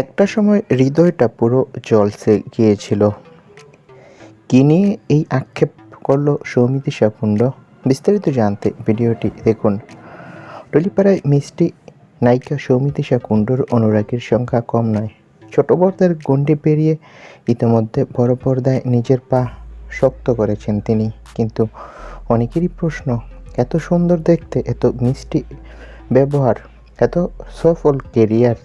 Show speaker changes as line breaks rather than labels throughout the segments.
একটা সময় হৃদয়টা পুরো জলসে গিয়েছিল। কি নিয়ে এই আক্ষেপ করল সৌমিতিশা কুণ্ড বিস্তারিত জানতে ভিডিওটি দেখুন। টলিপাড়ায় মিষ্টি নায়িকা সৌমিতিশা কুণ্ডুর অনুরাগীর সংখ্যা কম নয়। ছোট পর্দার গণ্ডি পেরিয়ে ইতিমধ্যে বড় পর্দায় নিজের পা শক্ত করেছেন তিনি। কিন্তু অনেকেরই প্রশ্ন, এত সুন্দর দেখতে, এত মিষ্টি ব্যবহার, এত সফল কেরিয়ার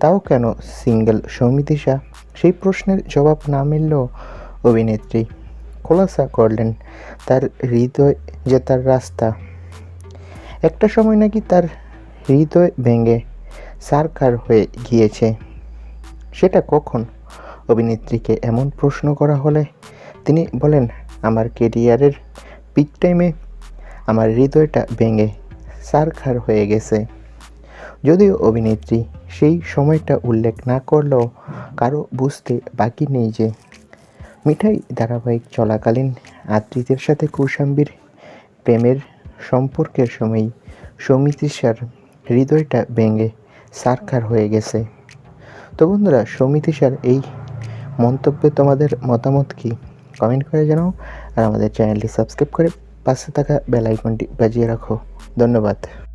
তাও কেন সিঙ্গেল সৌমিতিশা সেই প্রশ্নের জবাব না মিললেও অভিনেত্রী খোলাসা করলেন। তার হৃদয় যে তার রাস্তা। একটা সময় নাকি তার হৃদয় ভেঙে সারকার হয়ে গিয়েছে। সেটা কখন? অভিনেত্রীকে এমন প্রশ্ন করা হলে তিনি বলেন, আমার কেরিয়ারের পিক টাইমে আমার হৃদয়টা ভেঙে সারখার হয়ে গেছে। যদিও অভিনেত্রী, সেই সময়টা উল্লেখ না করলেও কারও বুঝতে বাকি নেই যে মিঠাই ধারাবাহিক চলাকালীন আত্মীয়দের সাথে কৌশাম্বীর প্রেমের সম্পর্কের সময়ই সৌমিতিশার হৃদয়টা ভেঙে সারখার হয়ে গেছে। তো বন্ধুরা সৌমিতিশার এই মন্তব্যে তোমাদের মতামত কি? কমেন্ট করে জানাও আর আমাদের চ্যানেলটি সাবস্ক্রাইব করে পাশে থাকা বেল আইকনটি বাজিয়ে রাখো। ধন্যবাদ।